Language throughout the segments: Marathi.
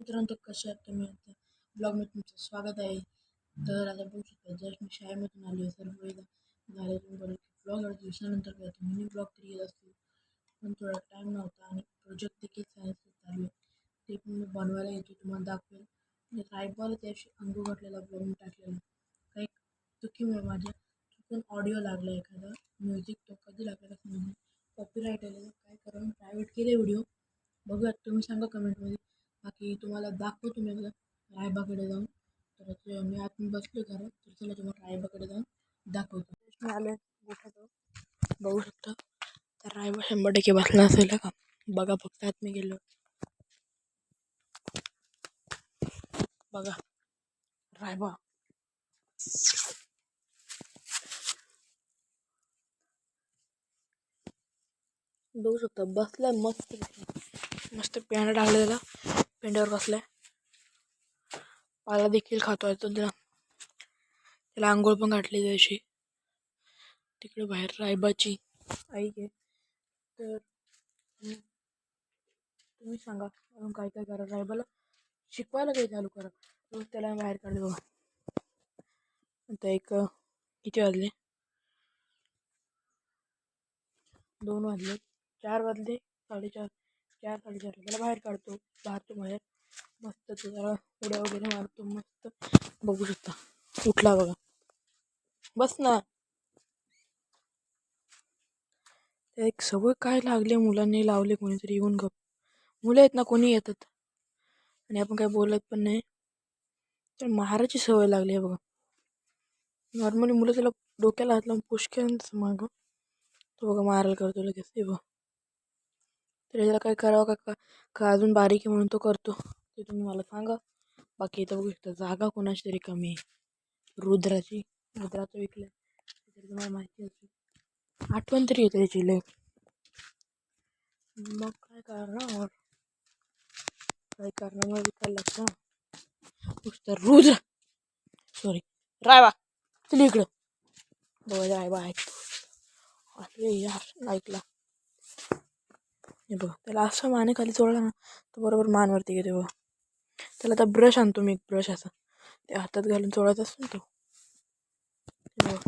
मित्रांनो कसे आहात तुम्ही आता ब्लॉगमध्ये तुमचं स्वागत आहे तर आता बघू शकता जस्ट मी शाळेमधून आलो आहे सर्व झाले तुम्ही ब्लॉग एवढ्या दिवसानंतर करतो मिनी ब्लॉग तरी येत असतो पण थोडा टाईम नव्हता आणि प्रोजेक्ट देखील सायन्सचं चालू आहे ते पण मी बनवायला येतो तुम्हाला दाखवेल आणि रायबॉल त्याशी अंगू घातलेला ब्लॉग मी टाकलेला काही चुकीमुळे माझ्या चुकून ऑडिओ लागला एखादा म्युझिक तो कधी लागला समजा कॉपीराईट आलेला काय करून प्रायव्हेट केले व्हिडिओ बघूयात तुम्ही सांगा कमेंटमध्ये बाकी तुम्हाला दाखवतो मी रायबाकडे जाऊन. तर ते मी आत मी बसलो घरात तर चला तुम्हाला रायबाकडे जाऊन दाखवतो. आले बघू शकता. तर रायबा शंभर टक्के बसला असेल का बघा फक्त आत मी गेलो बघा. रायबा. बघू शकता बसलाय मस्त मस्त पेंडा टाकलेला पेंड्यावर बसलाय. पाला देखील खातो आहे तो त्याला. त्याला आंघोळ पण घातली त्याची तिकडे बाहेर रायबाची आई घे तर तुम्ही सांगा अजून काय काय करा? रायबाला शिकवायला काही चालू करा. मग त्याला बाहेर काढले बघा. आता एक किती वाजले? दोन वाजले. चार वाजले साडेचार. चार साडेचार त्याला बाहेर काढतो बाहेरतो बाहेर. मस्त तो जरा उड्या वगैरे मारतो मस्त. बघू शकता. उठला बघा. बस ना. त्या एक सवय काय लागली मुलांनी? लावले कोणीतरी येऊन गप. मुलं आहेत ना कोणी येतात? आणि आपण काही बोलत पण नाही. तर मारायची सवय लागली आहे बघा. नॉर्मली मुलं त्याला डोक्याला हात लावून पुष्क्यांचं मागं. तो बघा मारायला करतो लगेच. ते बघ. तर याला काय करावं का का अजून बारीक आहे म्हणून तो करतो. ते तुम्ही मला सांगा. बाकी इथं बघू शकता जागा कोणाची तरी कमी आहे. रुद्राची रुद्राचं विकलं तर तुम्हाला माहिती असेल. आठवण तरी येते त्याची लय. मग काय करणार? काय करणार? मग विकायला लागतं नुसतं रुद्र. सॉरी रायबा चल इकडं. बघा रायबा ऐकतो अरे यार ऐकला. हे बघ त्याला असं माने खाली चोळला ना तो बरोबर मानवरती घेते बघ. त्याला आता ब्रश आणतो मी एक ब्रश असा. ते हातात घालून चोळत असतो ना तो. बघ.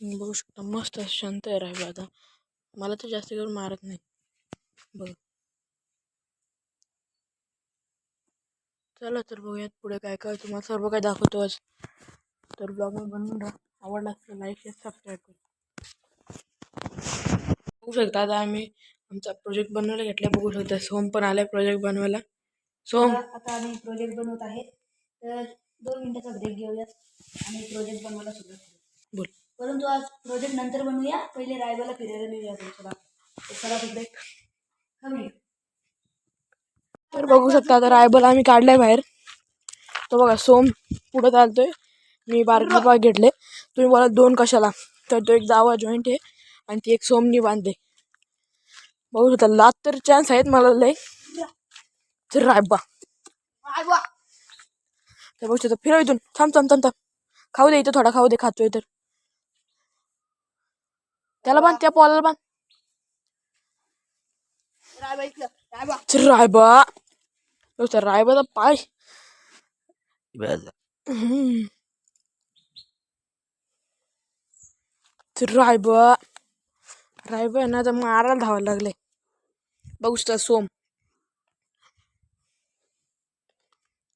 बघू शकता मस्त शांत आहे राहिबा आता. मला तर जास्त करून मारत नाही. बघ. चला तर बघूयात पुढे काय काय तुम्हाला सर्व काय दाखवतो आज. तर ब्लॉग मी बनवून राहा. आवडला असेल लाईक शेअर सबस्क्राईब करा. बघू शकता आता आम्ही आमचा प्रोजेक्ट बनवायला घेतला. बघू शकता सोम पण आलाय प्रोजेक्ट बनवायला. सोम. आता आम्ही प्रोजेक्ट बनवत आहे. तर दोन मिनिटाचा ब्रेक घेऊयात आणि प्रोजेक्ट बनवायला सुरुवात करू बोल. परंतु आज प्रोजेक्ट नंतर बनवूया. पहिले रायबाला फिरायला नेऊया तुमच्याला चला. तिकडे कमी तर बघू शकता आता रायबल आम्ही काढलाय बाहेर. तो बघा सोम पुढं चालतोय. मी बारकी पाय घेतले. तुम्ही बोला दोन कशाला? तर तो एक जावा जॉईंट आहे आणि ती एक सोमनी बांधते बघू शकता लात तर चान्स आहेत मला लय. तर रायबा तर बघू शकता फिरव इथून. थांब थांब थांब थांब. खाऊ दे इथं थोडा खाऊ दे खातोय तर. त्याला बांध त्या पॉलाला बांध. रायबा रायबा बघू रायबाचा पाय. तर रायबा रायबा ना आता मारायला धावायला लागले. बघू शकता सोम.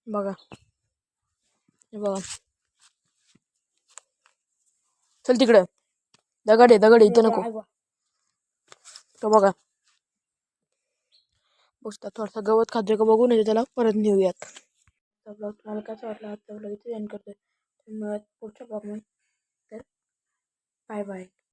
बघा. हे बघा. चल तिकडं. दगड आहे दगड इथं नको. तो बघा. बघू शकता थोडासा गवत खातोय का बघून येते त्याला परत नेऊयात. ब्लॉग तुम्हाला कसा वाटला आजचा ब्लॉग इथे एंड करतोय. पुढच्या ब्लॉगमध्ये Bye bye.